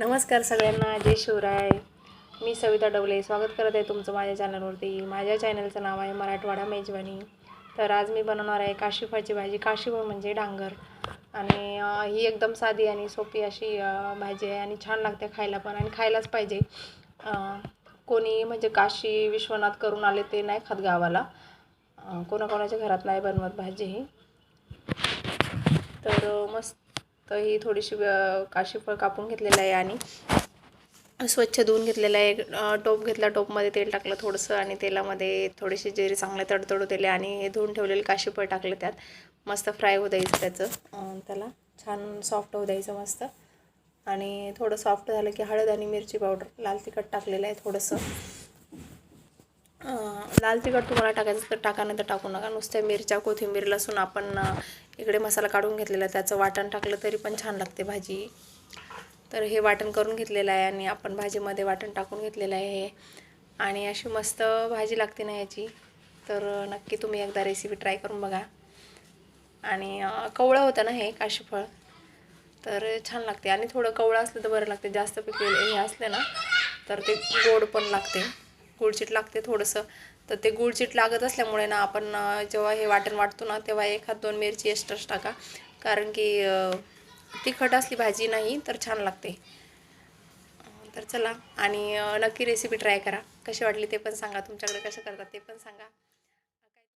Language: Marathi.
नमस्कार सगळ्यांना जय शिवराय. मी सविता डवले. स्वागत करत आहे तुमचं माझ्या चॅनलवरती माझ्या चॅनलचं नाव आहे मराठवाडा मेजवानी. तर आज मी बनवणार आहे काशीफळची भाजी. काशीफळ म्हणजे डांगर. आणि ही एकदम साधी आणि सोपी अशी भाजी आहे आणि छान लागते खायला पण आणि खायलाच पाहिजे. कोणी म्हणजे काशी विश्वनाथ करून आले ते नाही खात गावाला. कोणाकोणाच्या घरात नाही बनवत भाजी ही. तर मस्त तर ही थोडीशी काशीफळ कापून घेतलेलं आहे आणि स्वच्छ धुवून घेतलेलं आहे. टोप घेतला टोपमध्ये तेल टाकलं थोडंसं आणि तेलामध्ये थोडेसे जिरे चांगले तडतडू दिले आणि हे धुवून ठेवलेले काशीफळ टाकलं त्यात. मस्त फ्राय होऊ द्यायचं त्याचं. त्याला छान सॉफ्ट होऊ द्यायचं मस्त. आणि थोडं सॉफ्ट झालं की हळद आणि मिरची पावडर लाल तिखट टाकलेलं आहे थोडंसं. लाल तिखट तुम्हाला टाकायचं तर टाका नाही तर टाकू नका. नुसत्या मिरच्या कोथिंबीर लसूण आपण इकडे मसाला काढून घेतलेला आहे. त्याचं वाटण टाकलं तरी पण छान लागते भाजी. तर हे वाटण करून घेतलेलं आहे आणि आपण भाजीमध्ये वाटण टाकून घेतलेलं आहे. हे आणि अशी मस्त भाजी लागते ना याची. तर नक्की तुम्ही एकदा रेसिपी ट्राय करून बघा. आणि कवळं होतं ना हे काशीफळ. तर छान लागते. आणि थोडं कवळं असलं तर बरं लागते. जास्त पिकलेलं हे असले ना तर ते गोड पण लागते. गुळचीट लागते थोडंसं. तर ते गुळचीट लागत असल्यामुळे ना आपण जेव्हा हे वाटण वाटतो ना तेव्हा एखाद दोन मिरची एक्स्ट्राच टाका. कारण की तिखट असली भाजी नाही तर छान लागते. तर चला आणि नक्की रेसिपी ट्राय करा. कशी वाटली ते पण सांगा. तुमच्याकडे कसं करतात ते पण सांगा.